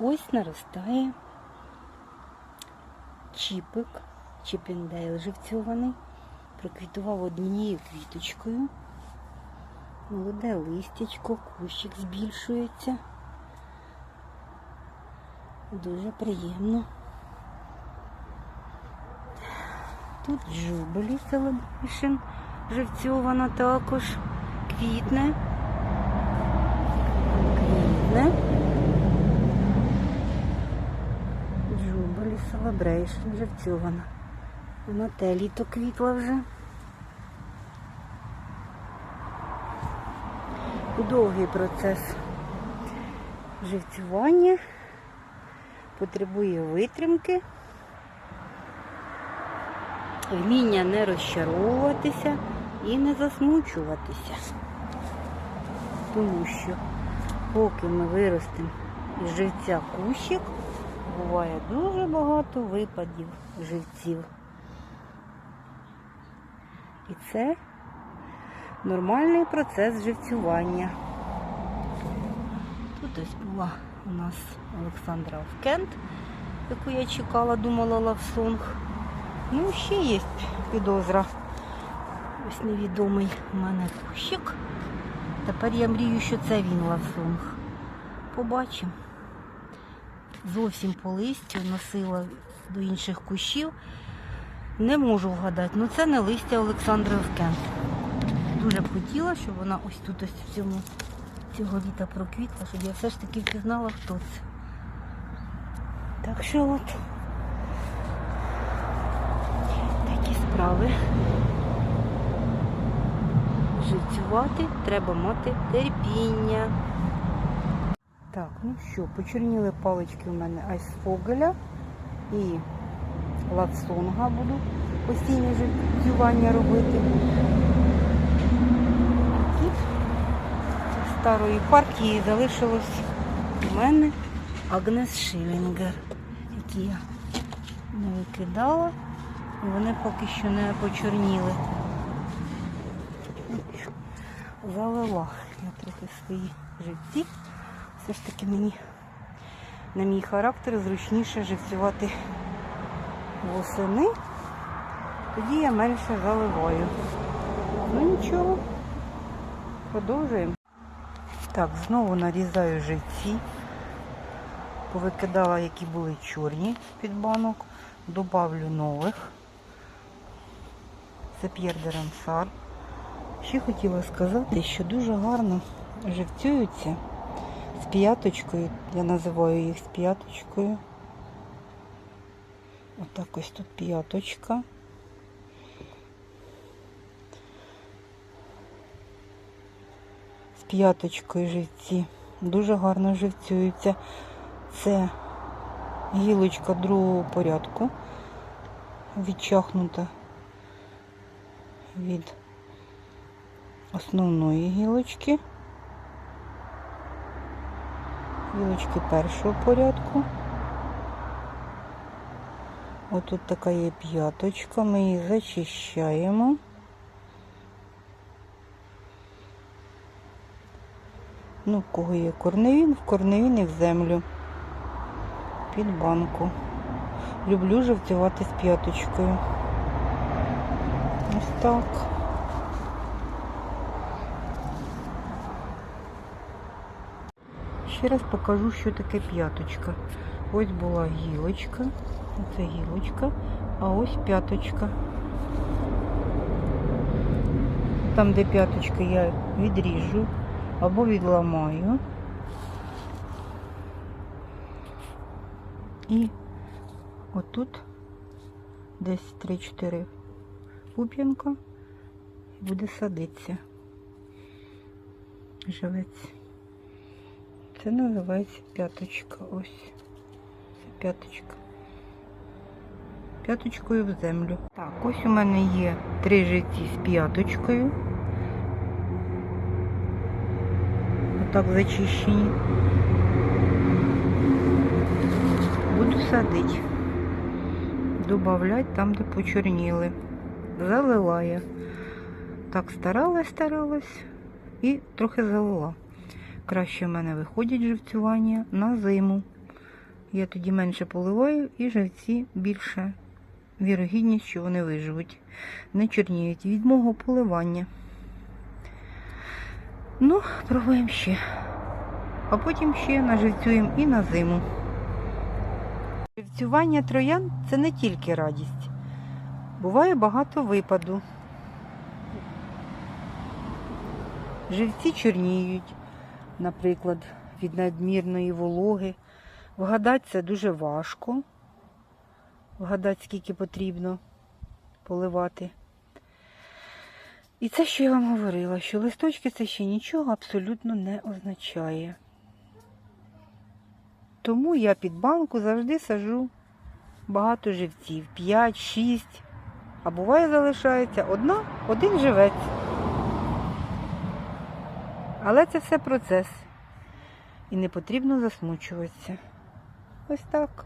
Ось наростає чіпик, чіпіндейл живцьований. Проквітував однією квіточкою. Молоде листячко, кущик збільшується. Дуже приємно. Тут жубелі Celebration живцьована також. Квітне. Квітне. Celebration живцьована. Вона те літо квітла вже. Довгий процес живцювання. Потребує витримки, вміння не розчаровуватися і не засмучуватися. Тому що поки ми виростемо із живця кущик, буває дуже багато випадів живців. І це нормальний процес живцювання. Тут ось була у нас Олександра Овкент, яку я чекала, думала лавсонг. Ну, ще є підозра. Ось невідомий у мене кущик. Тепер я мрію, що це він лавсонг. Побачимо. Зовсім по листю носила до інших кущів. Не можу вгадати, ну це не листя Олександри Овкент. Дуже б хотіла, щоб вона ось тут ось в цьому цього літа проквітла, щоб я все ж таки впізнала, хто це. Так що от такі справи. Живцювати треба мати терпіння. Так, ну що, почерніли палички у мене айсфогеля і лавсонга буду постійне живцювання робити. Тут старої партії залишилось у мене Агнес Шилінгер, які я не викидала, і вони поки що не почорніли. Залила я трохи свої живці. Все ж таки мені на мій характер зручніше живцювати восени. Тоді я менше заливаю. Ну нічого, продовжуємо. Так, знову нарізаю живці. Повикидала, які були чорні під банок. Добавлю нових. Це П'єр де. Ще хотіла сказати, що дуже гарно живцюються з п'яточкою. Я називаю їх з п'яточкою. Отак ось тут п'яточка. З п'яточкою живці. Дуже гарно живцюються. Це гілочка другого порядку, відчахнута від основної гілочки. Гілочки першого порядку. Ось тут така є п'яточка, ми її зачищаємо. Ну, в кого є корневін, в корневін і в землю. Під банку. Люблю живцювати з п'яточкою. Ось так. Ще раз покажу, що таке п'яточка. Ось була гілочка, оце гілочка, а ось п'яточка. Там, де п'яточка, я відріжу або відламаю. І отут десь 3-4 пуп'янка буде садитися. Живець. Це називається п'яточка. Ось. Це п'яточка. П'яточкою в землю. Так, ось у мене є три житті з п'яточкою. Отак зачищені. Буду садити. Добавлять там, де почорніли. Залила я. Так старалась, старалась і трохи залила. Краще в мене виходять живцювання на зиму. Я тоді менше поливаю і живці більше вірогідність, що вони виживуть. Не чорніють від мого поливання. Ну, пробуємо ще. А потім ще наживцюємо і на зиму. Живцювання троян це не тільки радість. Буває багато випаду. Живці чорніють, наприклад, від надмірної вологи. Вгадати це дуже важко. Вгадати, скільки потрібно поливати. І це, що я вам говорила, що листочки це ще нічого абсолютно не означає. Тому я під банку завжди сажу багато живців. 5, 6. А буває залишається одна, один живець. Але це все процес. І не потрібно засмучуватися. Ось так.